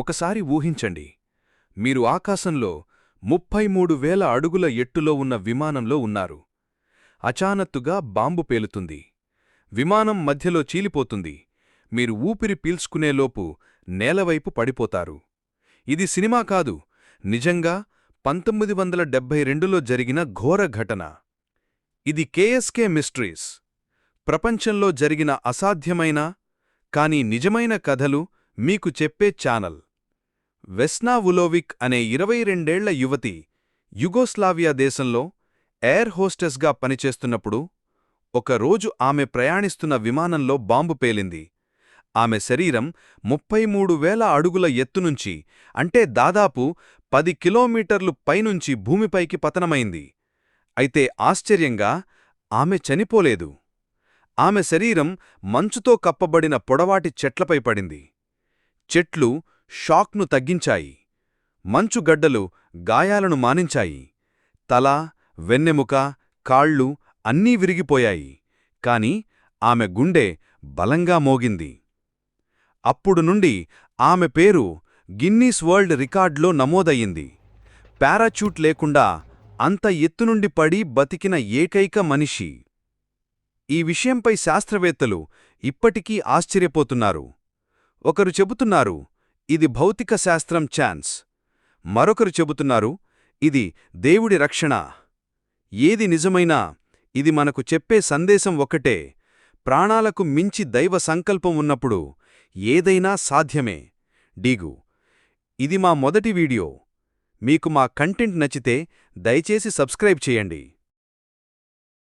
ఒకసారి ఊహించండి. మీరు ఆకాశంలో ముప్పై మూడు వేల అడుగుల ఎట్టులో ఉన్న విమానంలో ఉన్నారు. అచానత్తుగా బాంబు పేలుతుంది. విమానం మధ్యలో చీలిపోతుంది. మీరు ఊపిరి పీల్చుకునేలోపు నేలవైపు పడిపోతారు. ఇది సినిమా కాదు. నిజంగా పంతొమ్మిది వందల డెబ్బై రెండులో జరిగిన ఘోర ఘటన. ఇది కేఎస్కే మిస్ట్రీస్. ప్రపంచంలో జరిగిన అసాధ్యమైన కానీ నిజమైన కథలు మీకు చెప్పే ఛానల్. వెస్నా వులోవిక్ అనే ఇరవై రెండేళ్ళ యువతి యుగోస్లావియా దేశంలో ఎయిర్ హోస్టెస్గా పనిచేస్తున్నప్పుడు ఒకరోజు ఆమె ప్రయాణిస్తున్న విమానంలో బాంబు పేలింది. ఆమె శరీరం ముప్పై మూడు వేల అడుగుల ఎత్తునుంచి అంటే దాదాపు పది కిలోమీటర్లు పైనుంచి భూమిపైకి పతనమైంది. అయితే ఆశ్చర్యంగా ఆమె చనిపోలేదు. ఆమె శరీరం మంచుతో కప్పబడిన పొడవాటి చెట్లపై పడింది. చెట్లు షాక్ను తగ్గించాయి. మంచుగడ్డలు గాయాలను మానించాయి. తల వెన్నెముక కాళ్ళు అన్నీ విరిగిపోయాయి. కాని ఆమె గుండె బలంగా మోగింది. అప్పుడు నుండి ఆమె పేరు గిన్నీస్ వరల్డ్ రికార్డ్లో నమోదయ్యింది. పారాచూట్ లేకుండా అంత ఎత్తునుండి పడి బతికిన ఏకైక మనిషి. ఈ విషయంపై శాస్త్రవేత్తలు ఇప్పటికీ ఆశ్చర్యపోతున్నారు. ఒకరు చెబుతున్నారు ఇది భౌతిక శాస్త్రం ఛాన్స్. మరొకరు చెబుతున్నారు ఇది దేవుడి రక్షణ. ఏది నిజమైనా ఇది మనకు చెప్పే సందేశం ఒకటే ప్రాణాలకు మించి దైవ సంకల్పం ఉన్నప్పుడు ఏదైనా సాధ్యమే. డీగు. ఇది మా మొదటి వీడియో. మీకు మా కంటెంట్ నచ్చితే దయచేసి సబ్స్క్రైబ్ చేయండి.